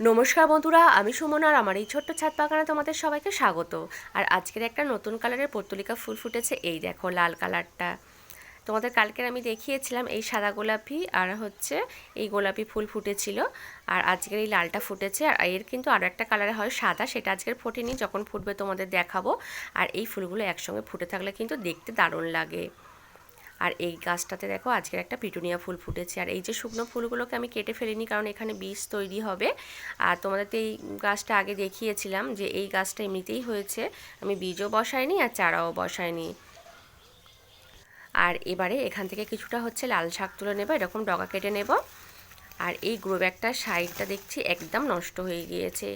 নমস্কার বন্ধুরা, আমি সুমন আর আমার এই ছোট্ট ছাদ বাগানে তোমাদের সবাইকে স্বাগত। আর আজকের একটা নতুন কালারের পর্তুলিকা ফুল ফুটেছে, এই দেখো লাল কালারটা। তোমাদের কালকের আমি দেখিয়েছিলাম এই সাদা গোলাপি আর হচ্ছে এই গোলাপি ফুল ফুটেছিল। আর আজকের এই লালটা ফুটেছে আর এর কিন্তু আরও একটা কালারে হয় সাদা, সেটা আজকের ফোটেনি, যখন ফুটবে তোমাদের দেখাবো। আর এই ফুলগুলো একসঙ্গে ফুটে থাকলে কিন্তু দেখতে দারুণ লাগে। আর এই গাছটাতে দেখো আজকের একটা পিটুনিয়া ফুল ফুটেছে। আর এই যে শুকনো ফুলগুলোকে আমি কেটে ফেলিনি কারণ এখানে বীজ তৈরি হবে। আর তোমাদের তো এই গাছটা আগে দেখিয়েছিলাম যে এই গাছটা এমনিতেই হয়েছে। আমি বীজও বসাইনি আর চারাও বসাইনি। আর এবারে এখান থেকে কিছুটা হচ্ছে লাল শাক তুলে নেব, এরকম ডগা কেটে নেব। আর এই গ্রো ব্যাগটার সাইডটা দেখছি একদম নষ্ট হয়ে গিয়েছে।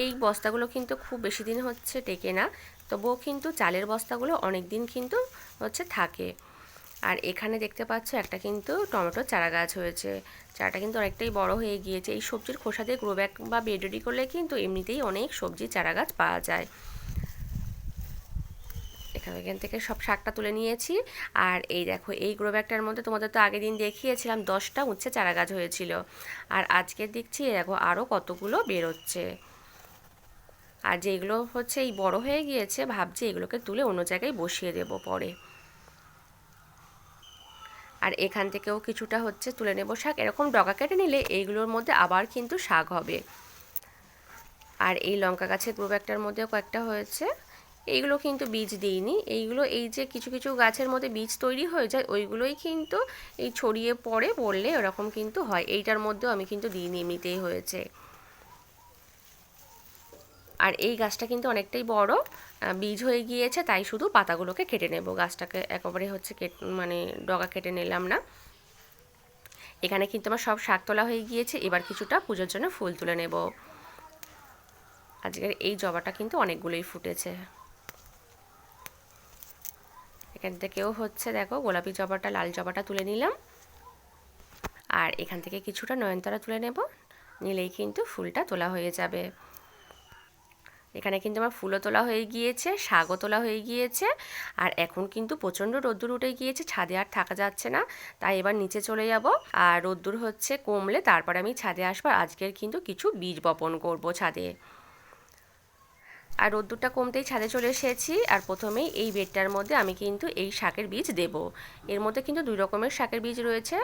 এই বস্তাগুলো কিন্তু খুব বেশি দিন হচ্ছে টেকে না, তবুও কিন্তু চালের বস্তাগুলো অনেক দিন কিন্তু হচ্ছে থাকে। আর এখানে দেখতে পাচ্ছ একটা কিন্তু টমেটোর চারা গাছ হয়েছে। চারাটা কিন্তু অনেকটাই বড় হয়ে গিয়েছে। এই সবজির খোসা দিয়ে গ্রো ব্যাগ বা বেড রেডি করলে কিন্তু এমনিতেই অনেক সবজি চারা গাছ পাওয়া যায়। এখানে এখান থেকে সব শাকটা তুলে নিয়েছি। আর এই দেখো, এই গ্রো ব্যাগটার মধ্যে তোমাদের তো আগের দিন দেখিয়েছিলাম, দশটা উচ্ছে চারা গাছ হয়েছিল। আর আজকে দেখছি দেখো আরও কতগুলো বেরোচ্ছে। আর যেগুলো হচ্ছে এই বড় হয়ে গিয়েছে, ভাবছি এগুলোকে তুলে অন্য জায়গায় বসিয়ে দেবো পরে। আর এখান থেকেও কিছুটা হচ্ছে তুলে নেব শাক। এরকম ডগা কেটে নিলে এইগুলোর মধ্যে আবার কিন্তু শাক হবে। আর এই লঙ্কা গাছের গ্রুপ একটার মধ্যেও কয়েকটা হয়েছে। এইগুলো কিন্তু বীজ দিইনি। এইগুলো এই যে কিছু কিছু গাছের মধ্যে বীজ তৈরি হয়ে যায়, ওইগুলোই কিন্তু এই ছড়িয়ে পড়ে পড়লে ওরকম কিন্তু হয়। এইটার মধ্যেও আমি কিন্তু দিইনি, এমনিতেই হয়েছে। আর এই গাছটা কিন্তু অনেকটাই বড় বীজ হয়ে গিয়েছে, তাই শুধু পাতাগুলোকে কেটে নেব। গাছটাকে একেবারে হচ্ছে মানে ডগা কেটে নিলাম না। এখানে কিন্তু আমার সব শাক তোলা হয়ে গিয়েছে, এবার কিছুটা পুজোর জন্য ফুল তুলে নেব। আজকের এই জবাটা কিন্তু অনেকগুলোই ফুটেছে। এখান থেকেও হচ্ছে, দেখো, গোলাপি জবাটা, লাল জবাটা তুলে নিলাম। আর এখান থেকে কিছুটা নয়নতারা তুলে নেব, নিলেই কিন্তু ফুলটা তোলা হয়ে যাবে। এখানে কিন্তু আমার ফুলও তোলা হয়ে গিয়েছে, শাকও তোলা হয়ে গিয়েছে, আর এখন কিন্তু প্রচণ্ড রোদ্দুর উঠে গিয়েছে, ছাদে আর থাকা যাচ্ছে না, তাই এবার নিচে চলে যাব। আর রোদ্দুর হচ্ছে কমলে তারপর আমি ছাদে আসব আজকের কিন্তু কিছু বীজ বপন করব ছাদে। আর রোদ্দুরটা কমতেই ছাদে চলে এসেছি, আর প্রথমেই এই বেডটার মধ্যে আমি কিন্তু এই শাকের বীজ দেব। এর মধ্যে কিন্তু দুই রকমের শাকের বীজ রয়েছে,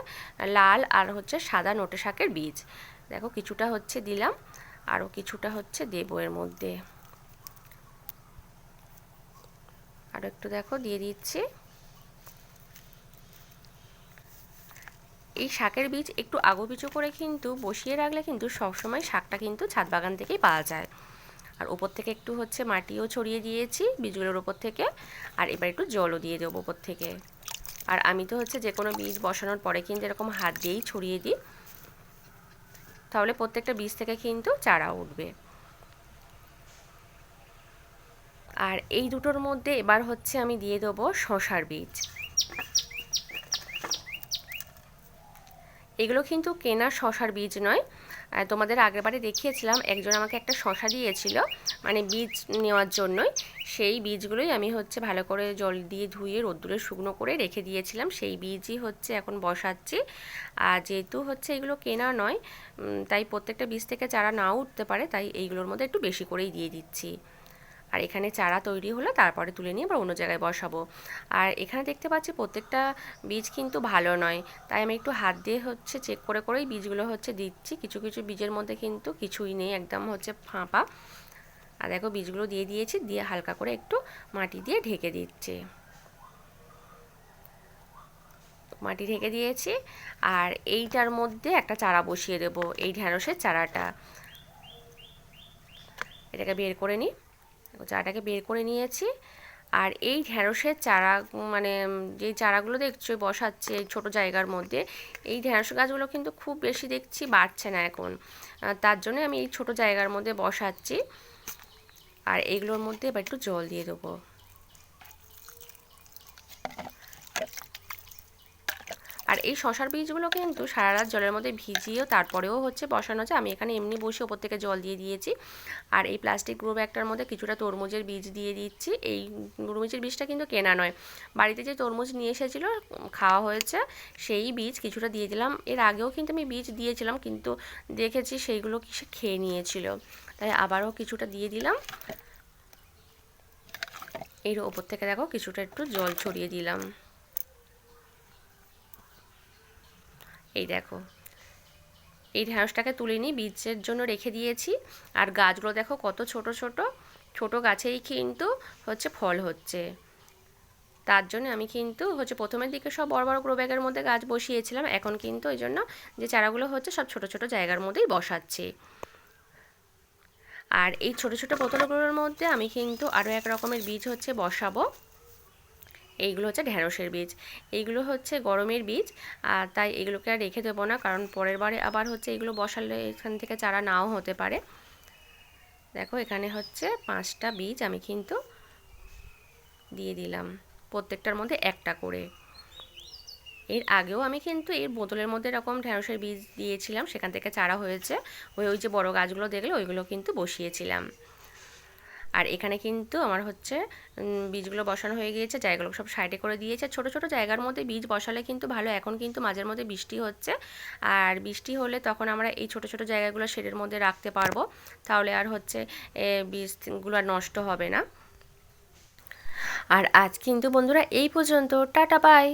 লাল আর হচ্ছে সাদা নোটে শাকের বীজ। দেখো কিছুটা হচ্ছে দিলাম, আরও কিছুটা হচ্ছে দেবো এর মধ্যে। আরও একটু দেখো, দিয়ে দিচ্ছি। এই শাকের বীজ একটু আগো পিছু করে কিন্তু বসিয়ে রাখলে কিন্তু সবসময় শাকটা কিন্তু ছাদ বাগান থেকেই পাওয়া যায়। আর ওপর থেকে একটু হচ্ছে মাটিও ছড়িয়ে দিয়েছি বীজগুলোর ওপর থেকে। আর এবার একটু জলও দিয়ে দেবো ওপর থেকে। আর আমি তো হচ্ছে যে কোনো বীজ বসানোর পরে কিন্তু এরকম হাত দিয়েই ছড়িয়ে দিই। তাহলে প্রত্যেকটা বীজ থেকে কিন্তু চারা উঠবে। আর এই দুটোর মধ্যে এবার হচ্ছে আমি দিয়ে দেবো শশার বীজ। এগুলো কিন্তু কেনা শশার বীজ নয়। তোমাদের আগেরবারে দেখিয়েছিলাম, একজন আমাকে একটা শশা দিয়েছিল মানে বীজ নেওয়ার জন্যই। সেই বীজগুলোই আমি হচ্ছে ভালো করে জল দিয়ে ধুয়ে রোদ্দুরে শুকনো করে রেখে দিয়েছিলাম। সেই বীজই হচ্ছে এখন বসাচ্ছি। আর যেহেতু হচ্ছে এগুলো কেনা নয় তাই প্রত্যেকটা বীজ থেকে চারা নাও উঠতে পারে, তাই এইগুলোর মধ্যে একটু বেশি করেই দিয়ে দিচ্ছি। আর এখানে চারা তৈরি হলো, তারপরে তুলে নিয়ে আবার অন্য জায়গায় বসাবো। আর এখানে দেখতে পাচ্ছি প্রত্যেকটা বীজ কিন্তু ভালো নয়, তাই আমি একটু হাত দিয়ে হচ্ছে চেক করে, করেই বীজগুলো হচ্ছে দিচ্ছি। কিছু কিছু বীজের মধ্যে কিন্তু কিছুই নেই, একদম হচ্ছে ফাঁপা। আর দেখো বীজগুলো দিয়ে দিয়েছি, দিয়ে হালকা করে একটু মাটি দিয়ে ঢেকে দিচ্ছি। মাটি ঢেকে দিয়েছি, আর এইটার মধ্যে একটা চারা বসিয়ে দেবো, এই ঢ্যাঁড়সের চারাটা। এটাকে বের করে নিই। চারাটাকে বের করে নিয়েছি। আর এই ঢেঁড়সের চারা মানে যে চারাগুলো দেখছ বসাচ্ছে এই ছোটো জায়গার মধ্যে, এই ঢেঁড়স গাছগুলো কিন্তু খুব বেশি দেখছি বাড়ছে না এখন। তার জন্য আমি এই ছোটো জায়গার মধ্যে বসাচ্ছি। আর এইগুলোর মধ্যে এবার একটু জল দিয়ে দেবো। আর এই শশার বীজগুলো কিন্তু সারা রাত জলের মধ্যে ভিজিয়েও তারপরেও হচ্ছে বসানো যায়। আমি এখানে এমনি বসে ওপর থেকে জল দিয়ে দিয়েছি। আর এই প্লাস্টিক গ্রো ব্যাগটার মধ্যে কিছুটা তরমুজের বীজ দিয়ে দিচ্ছি। এই তরমুজের বীজটা কিন্তু কেনা নয়। বাড়িতে যে তরমুজ নিয়ে এসেছিল, খাওয়া হয়েছে, সেই বীজ কিছুটা দিয়ে দিলাম। এর আগেও কিন্তু আমি বীজ দিয়েছিলাম, কিন্তু দেখেছি সেইগুলো কিসে খেয়ে নিয়েছিল। তাই আবারও কিছুটা দিয়ে দিলাম। এর ওপর থেকে দেখো কিছুটা একটু জল ছড়িয়ে দিলাম। এই দেখো। এই ঢ্যাঁড়সটাকে তুলে নিই বীজের জন্য রেখে দিয়েছি। আর গাছগুলো দেখো কত ছোট ছোট। ছোট গাছেই কিন্তু হচ্ছে ফল হচ্ছে। তার জন্য আমি কিন্তু হচ্ছে প্রথমের দিকে সব বড় বড় গ্রো ব্যাগের মধ্যে গাছ বসিয়েছিলাম। এখন কিন্তু ওই জন্য যে চারাগুলো হচ্ছে সব ছোট ছোট জায়গার মধ্যেই বসাচ্ছি। আর এই ছোট ছোট বোতলগুলোর মধ্যে আমি কিন্তু আরও এক রকমের বীজ হচ্ছে বসাবো। এইগুলো হচ্ছে ঢ্যাঁড়সের বীজ। এইগুলো হচ্ছে গরমের বীজ, আর তাই এগুলোকে আর রেখে দেবো না, কারণ পরের বারে আবার হচ্ছে এগুলো বসালে এখান থেকে চারা নাও হতে পারে। দেখো, এখানে হচ্ছে পাঁচটা বীজ আমি কিন্তু দিয়ে দিলাম, প্রত্যেকটার মধ্যে একটা করে। এর আগেও আমি কিন্তু এর বোতলের মধ্যে এরকম ঢ্যাঁড়সের বীজ দিয়েছিলাম, সেখান থেকে চারা হয়েছে। ওই ওই যে বড় গাছগুলো দেখলে ওইগুলো কিন্তু বসিয়েছিলাম। আর এখানে কিন্তু আমার হচ্ছে বীজগুলো বসানো হয়ে গিয়েছে, জায়গাগুলো সব সাইডে করে দিয়েছে। ছোট ছোট জায়গার মধ্যে বীজ বসালে কিন্তু ভালো, এখন কিন্তু মাঝের মধ্যে বৃষ্টি হচ্ছে। আর বৃষ্টি হলে তখন আমরা এই ছোট ছোট জায়গাগুলো শেডের মধ্যে রাখতে পারব। তাহলে আর হচ্ছে বীজগুলো আর নষ্ট হবে না। আর আজ কিন্তু বন্ধুরা এই পর্যন্ত, টাটা, বাই!